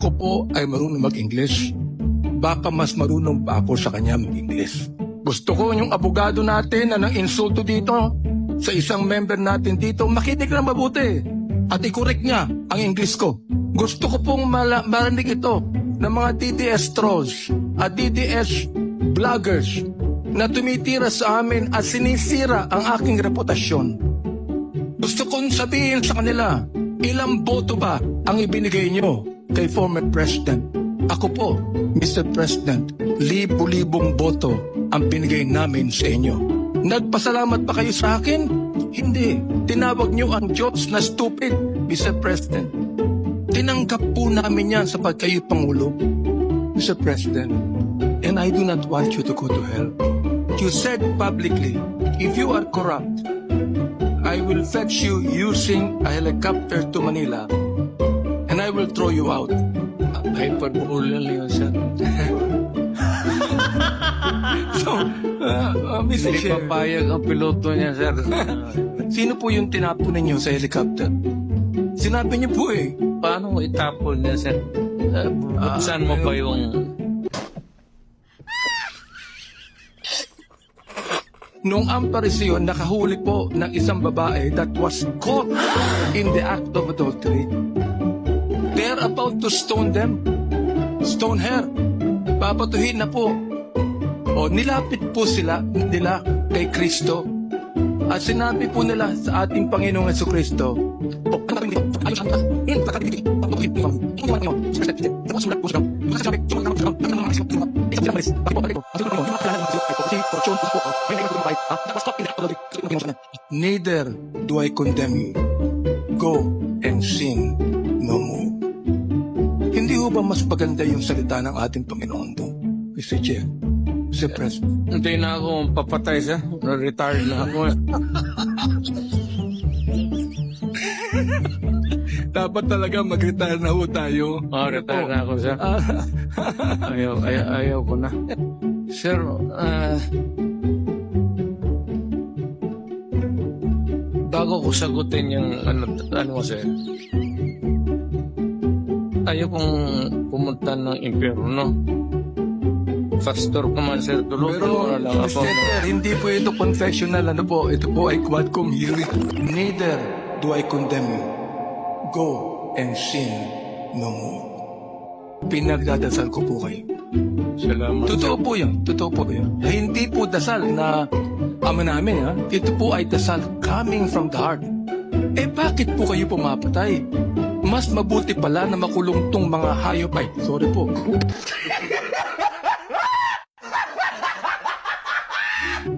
ko po ay marunong mag-English. Baka mas marunong pa ako sa kanya mag-English. Gusto ko yung abogado natin na nang insulto dito sa isang member natin dito, makinig na mabuti at i-correct niya ang English ko. Gusto ko pong mala- marinig ito ng mga DDS trolls at DDS vloggers na tumitira sa amin at sinisira ang aking reputasyon. Gusto kong sabihin sa kanila, ilang boto ba ang ibinigay nyo kay former President? Ako po, Mr. President, libo-libong boto ang binigay namin sa inyo. Nagpasalamat ba kayo sa akin? Hindi. Tinawag nyo ang Diyos na stupid, Mr. President. Tinanggap po namin yan sa pagkayo Pangulo, Mr. President. And I do not want you to go to hell. You said publicly, if you are corrupt, I will fetch you using a helicopter to Manila will throw you out. Hyperbole lang yun, sir. So, uh, uh, Mr. Hindi Chair, papayag ang piloto niya, sir. sino po yung tinapo ninyo sa helicopter? Sinabi niyo po eh. Paano mo itapon niya, sir? Uh, buksan mo pa yung... Nung ang parisyon, nakahuli po ng isang babae that was caught in the act of adultery. They're about to stone them. Stone her. Papatuhin na po. O nilapit po sila nila kay Kristo. At sinabi po nila sa ating Panginoong Yeso Kristo, "O, ano kami dito? Ayos ang taas. Hindi pa kami dito. Pagpapagin mo. Hindi mo ano. Sa kasi Tapos sulat po siya. Mga sasabi, sulat naman siya. Ang mga mga siya. Ikaw sila malis. Bakit po? Bakit po? Kasi ko, hindi makakilala ng sila. Kasi korupsyon, puso po. May may mga Ha? Tapos stop in the Kasi ko, hindi mo siya. Neither do I condemn you. Go and sin no more. Ba mas maganda yung salita ng ating Panginoon doon? Mr. Chair, Mr. President. Hindi na ako papatay, sir. Retired na ako. Dapat talaga mag-retire na ho tayo. Oh, retire na ako, sir. Ah, Ayaw, ayaw, ayaw ko na. Sir, ah... bago ko sagutin yung ano, ano mo, sir. Ayaw kong pumunta ng impyerno. Pastor ka man, sir. Tulungan Pero, lang ako. Hindi po ito confessional. Ano po? Ito po ay quadcom hearing. Neither do I condemn you. Go and sin no more. Pinagdadasal ko po kayo. Salamat. Totoo po yan. Totoo po yan. Hindi po dasal na ama namin ha. Ito po ay dasal coming from the heart. Eh bakit po kayo pumapatay? Mas mabuti pala na makulong tong mga hayop ay. Sorry po.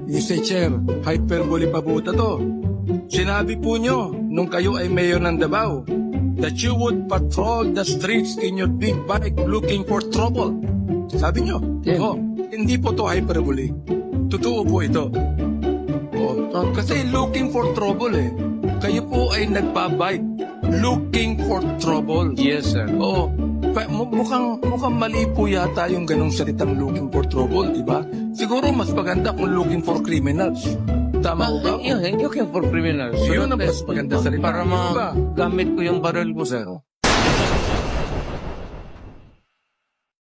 Mr. Chair, hyperbole pa po ito. Sinabi po nyo nung kayo ay mayor ng Davao that you would patrol the streets in your big bike looking for trouble. Sabi nyo? Yeah. Oh, hindi po to hyperbole. Totoo po ito. Oh, kasi looking for trouble eh. Kayo po ay nagpa-bike looking for trouble. Yes, sir. Oo. Pa- mu- mukhang, mukhang mali po yata yung ganong salitang looking for trouble, di ba? Siguro mas maganda kung looking for criminals. Tama ba? Yun, looking for criminals. Yun ang mas maganda salita. Para Diba? magamit ko yung baril ko, sir.